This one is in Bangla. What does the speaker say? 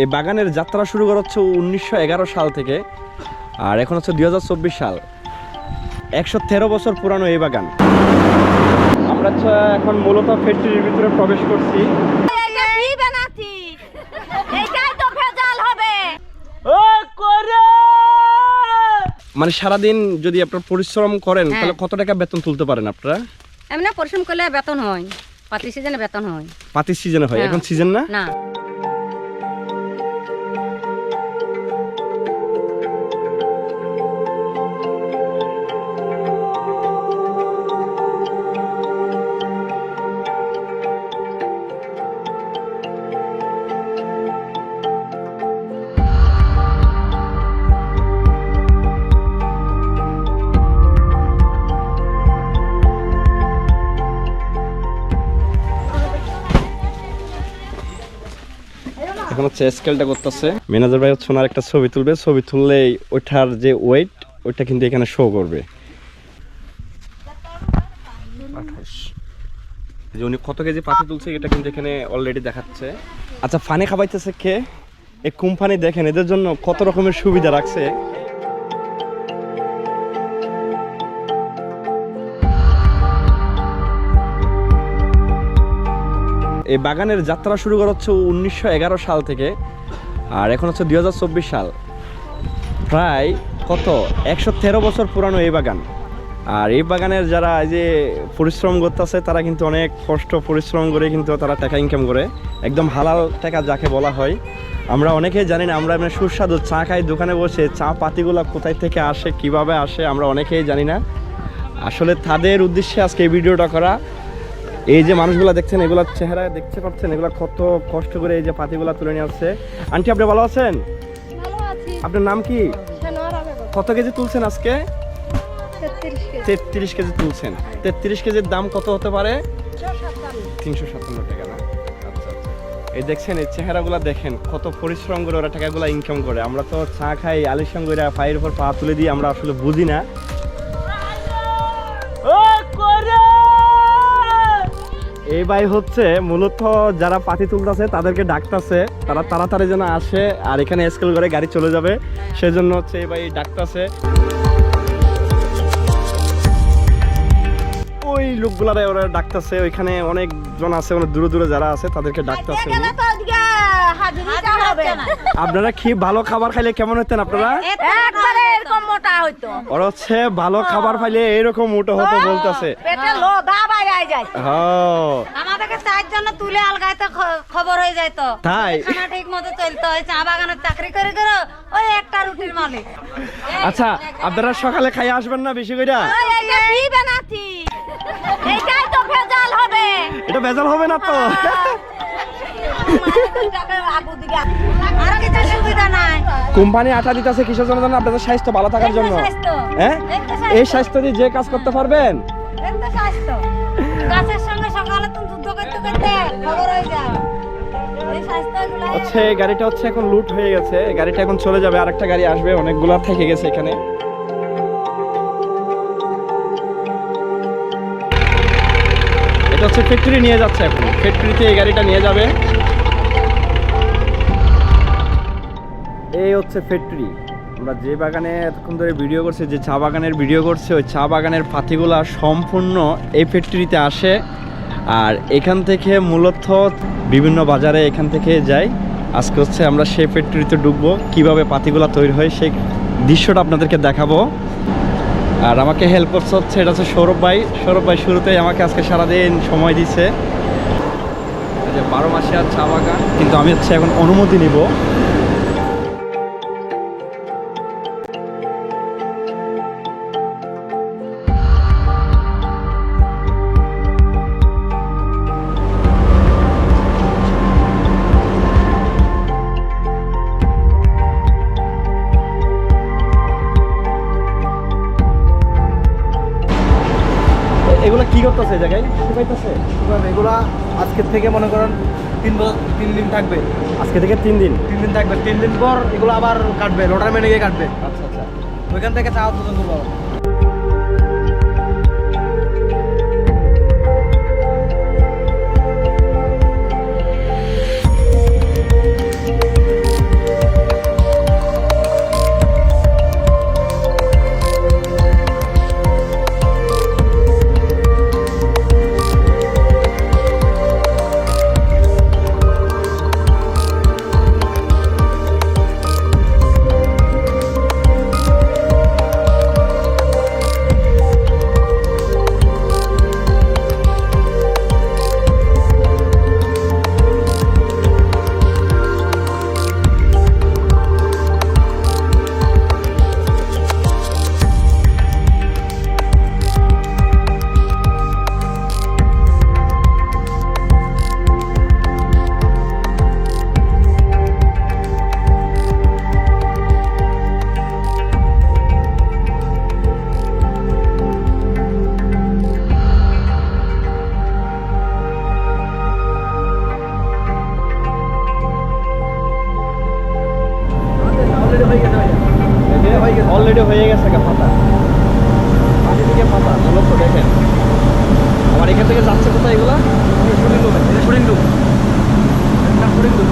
এই বাগানের যাত্রা শুরু করা হচ্ছে উনিশশো এগারো সাল থেকে আর এখন হচ্ছে দুই হাজার চব্বিশ সাল। একশো তেরো বছর পুরানো এই বাগান। আমরা এখন মূলত ফ্যাক্টরির ভিতরে প্রবেশ করছি। মানে সারাদিন যদি আপনার পরিশ্রম করেন হ্যাঁ। তাহলে কত টাকা বেতন তুলতে পারেন আপনারা? এমনি পরিশ্রম করলে বেতন হয় পাতি সিজনে বেতন হয়। পাতির সিজনে হয় হ্যাঁ। এখন সিজন না? না। এখন হচ্ছে স্কেলটা করতেছে। ম্যানেজার ভাই হচ্ছে ওনার একটা ছবি তুলবে। ছবি তুললে ওইটার যে ওয়েট ওইটা কিন্তু এখানে শো করবে। আঠাশ। যে উনি কত কেজি পাতি তুলছে এটা কিন্তু এখানে অলরেডি দেখাচ্ছে। আচ্ছা ফানে খাবাইতেছে কে? এই কোম্পানি দেখেন এদের জন্য কত রকমের সুবিধা রাখছে। এই বাগানের যাত্রা শুরু করা হচ্ছে উনিশশো এগারো সাল থেকে, আর এখন হচ্ছে দুই হাজার চব্বিশ সাল। প্রায় কত? একশো তেরো বছর পুরানো এই বাগান। আর এই বাগানের যারা এই যে পরিশ্রম করতেছে, তারা কিন্তু অনেক কষ্ট, পরিশ্রম করে কিন্তু তারা টাকা ইনকাম করে। একদম হালাল টাকা যাকে বলা হয়। আমরা অনেকেই জানি না, আমরা এমনি সুস্বাদু চা খাই, দোকানে বসে চা পাতিগুলো কোথায় থেকে আসে, কীভাবে আসে, আমরা অনেকেই জানি না। আসলে তাদের উদ্দেশ্যে আজকে এই ভিডিওটা করা। এই যে মানুষগুলো দেখছেন এগুলোর চেহারা দেখতে পাচ্ছেন এগুলো কত কষ্ট করে এই যে পাতিগুলো তুলে নিয়ে আসছে। আন্টি আপনি ভালো আছেন? আপনার নাম কি? কত কেজি তুলছেন আজকে? তেত্রিশ কেজি। তুলছেন। তেত্রিশ কেজির দাম কত হতে পারে? তিনশো সাতান্ন। টাকা না? আচ্ছা আচ্ছা। এই দেখছেন এই চেহারাগুলো দেখেন কত পরিশ্রম করে ওরা টাকাগুলো ইনকাম করে। আমরা তো চা খাই আলিশান করে পায়ের উপর পা তুলে দিই আমরা আসলে বুঝি না। এই ভাই হচ্ছে মূলত যারা পাতি তুলতেছে তাদেরকে ডাকতেছে। তারা তাড়াতাড়ি যেন আসে আর এখানে স্কেল করে গাড়ি চলে যাবে। সেজন্য হচ্ছে এই ভাই ডাকতেছে। ওই লোকগুলারে ওরা ডাকতেছে। ওইখানে অনেকজন আছে অনেক দূরে দূরে যারা আছে তাদেরকে ডাকতেছে। আপনারা কি ভালো খাবার খাইলে কেমন হতেন আপনারা একবারে এরকম মোটা হইতো ওরা হচ্ছে ভালো খাবার খাইলে এরকম মোটো হতো বলতেছে। পেটে লো দা বাইরে যায়। হ্যাঁ আমাদেরকে জন্য তুলে আলগাইতে খবর হয়ে যায় তো। তাই? খানা ঠিক মতো চলতো ওই চা বাগানের চাকরি করে করে ওই একটা রুটির মালিক। আচ্ছা আপনারা সকালে খাই আসবেন না বেশি করে ওই এটা কি এটাই তো ভেজাল হবে। এটা ভেজাল হবে না তো আর কিছু সুবিধা নাই কোম্পানি আটা দিতেছে কিসের জন্য জানেন? আপনাদের স্বাস্থ্য ভালো থাকার জন্য। হ্যাঁ? এই স্বাস্থ্য। দিয়ে যে কাজ করতে পারবেন? হচ্ছে এই গাড়িটা হচ্ছে এখন লুট হয়ে গেছে। গাড়িটা এখন চলে যাবে। আরেকটা গাড়ি আসবে অনেকগুলা থেকে গেছে এখানে। এটা হচ্ছে ফ্যাক্টরি নিয়ে যাচ্ছে এখন। ফ্যাক্টরিতে এই গাড়িটা নিয়ে যাবে। এই হচ্ছে ফ্যাক্টরি আমরা যে বাগানে এতক্ষণ ধরে ভিডিও করছি, যে চা বাগানের ভিডিও করছে, ওই চা বাগানের পাতিগুলা সম্পূর্ণ এই ফ্যাক্টরিতে আসে। আর এখান থেকে মূলত বিভিন্ন বাজারে এখান থেকে যায় আজকে হচ্ছে আমরা সেই ফ্যাক্টরিতে ঢুকবো। কীভাবে পাতিগুলা তৈরি হয়, সেই দৃশ্যটা আপনাদেরকে দেখাবো। আর আমাকে হেল্প করছে হচ্ছে, এটা হচ্ছে সৌরভ ভাই। সৌরভ ভাই শুরুতেই আমাকে আজকে সারাদিন সময় দিছে। যে বারো মাসে আর চা বাগান কিন্তু আমি হচ্ছে এখন অনুমতি নিব। এগুলো কি করতেছে এই জায়গায়? শুকাইতেছে। এগুলা আজকের থেকে মনে করেন তিন বছর তিন দিন থাকবে। আজকে থেকে তিন দিন? তিন দিন থাকবে। তিন দিন পর এগুলো আবার কাটবে লোটার মেনে গিয়ে কাটবে। আচ্ছা আচ্ছা। ওইখান থেকে চা উৎপাদন করব অলরেডি হয়ে গেছে ফাঁকা থেকে দিকে ফাঁকা তো দেখেন। আমার এখান থেকে যাচ্ছে কোথায় এগুলো? শুটিং রুমে শুটিং রুম শুটিং রুম